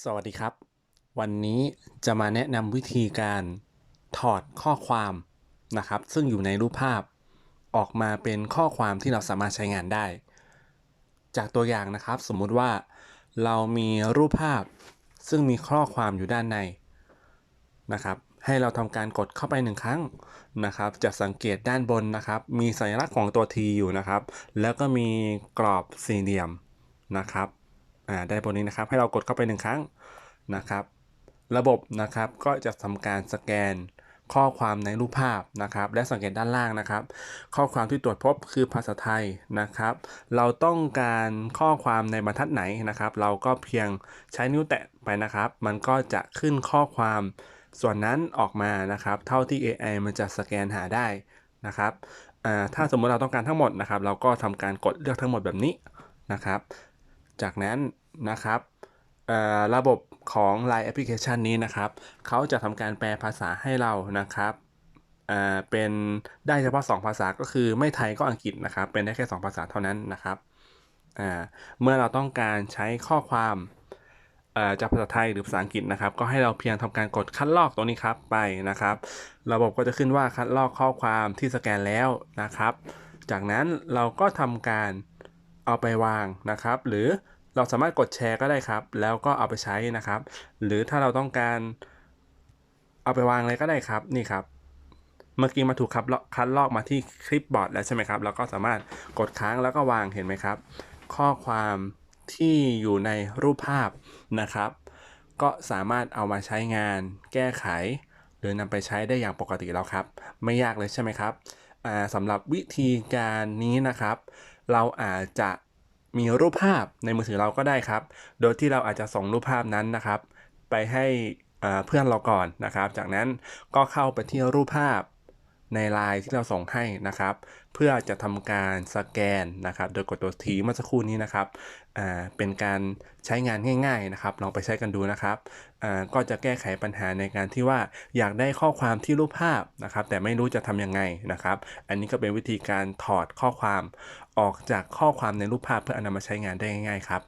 สวัสดีครับ วันนี้จะมาแนะนำวิธีการถอดข้อความนะครับ ซึ่งอยู่ในรูปภาพออกมาเป็นข้อความที่เราสามารถใช้งานได้ จากตัวอย่างนะครับ สมมุติว่าเรามีรูปภาพ ซึ่งมีข้อความอยู่ด้านในนะครับ ให้เราทำการกดเข้าไปหนึ่งครั้งนะครับ จะสังเกตด้านบนนะครับ มีสัญลักษณ์ของตัว T อยู่นะครับ แล้วก็มีกรอบสี่เหลี่ยมนะครับ อ่าได้บนนี้นะครับ ให้เรากดเข้าไปหนึ่งครั้งนะครับ ระบบนะครับก็จะทำการสแกนข้อความในรูปภาพนะครับ และสังเกตด้านล่างนะครับ ข้อความที่ตรวจพบคือภาษาไทยนะครับ เราต้องการข้อความในบรรทัดไหนนะครับ เราก็เพียงใช้นิ้วแตะไปนะครับ มันก็จะขึ้นข้อความส่วนนั้นออกมานะครับ เท่าที่ AI มันจะสแกนหาได้นะครับถ้าสมมติเราต้องการทั้งหมดนะครับ เราก็ทำการกดเลือกทั้งหมดแบบนี้นะครับ จากนั้นนะครับระบบของ Line Application นี้นะครับ เขาจะทำการแปลภาษาให้เรานะครับเป็นได้เฉพาะ 2 ภาษาก็คือไม่ไทยก็อังกฤษนะครับ เป็นได้แค่ 2 ภาษาเท่านั้นนะครับเมื่อเราต้องการใช้ข้อความจากภาษาไทยหรือภาษาอังกฤษนะครับ ก็ให้เราเพียงทำการกดคัดลอกตรงนี้ครับไปนะครับ ระบบก็จะขึ้นว่าคัดลอกข้อความที่สแกนแล้วนะครับ จากนั้นเราก็ทำการ เอาไปวางนะครับ หรือเราสามารถกดแชร์ก็ได้ครับ แล้วก็เอาไปใช้นะครับ หรือถ้าเราต้องการเอาไปวางเลยก็ได้ครับนี่ครับ เมื่อกี้มาถูกคัดลอกคัดลอกมาที่คลิปบอร์ดแล้วใช่ไหมครับ เราก็สามารถกดค้างแล้วก็วางเห็นไหมครับ ข้อความที่อยู่ในรูปภาพนะครับ ก็สามารถเอามาใช้งาน แก้ไข หรือนำไปใช้ได้อย่างปกติแล้วครับ ไม่ยากเลยใช่ไหมครับสำหรับวิธีการนี้นะครับเราอาจจะมีรูปภาพในมือถือเราก็ได้ครับ โดยที่เราอาจจะส่งรูปภาพนั้นนะครับ ไปให้เพื่อนเราก่อนนะครับ จากนั้นก็เข้าไปที่รูปภาพ ในไลน์ที่เราส่งให้นะครับ เพื่อจะทำการสแกนนะครับ โดยกดตัวทีเมื่อสักครู่นี้นะครับอ่าเป็นการใช้งานง่าย ๆนะครับ ลองไปใช้กันดูนะครับอ่าก็จะแก้ไขปัญหาในการที่ว่าอยากได้ข้อความที่รูปภาพนะครับ แต่ไม่รู้จะทำยังไงนะครับ อันนี้ก็เป็นวิธีการถอดข้อความออกจากข้อความในรูปภาพเพื่อนำมาใช้งานได้ง่ายๆครับ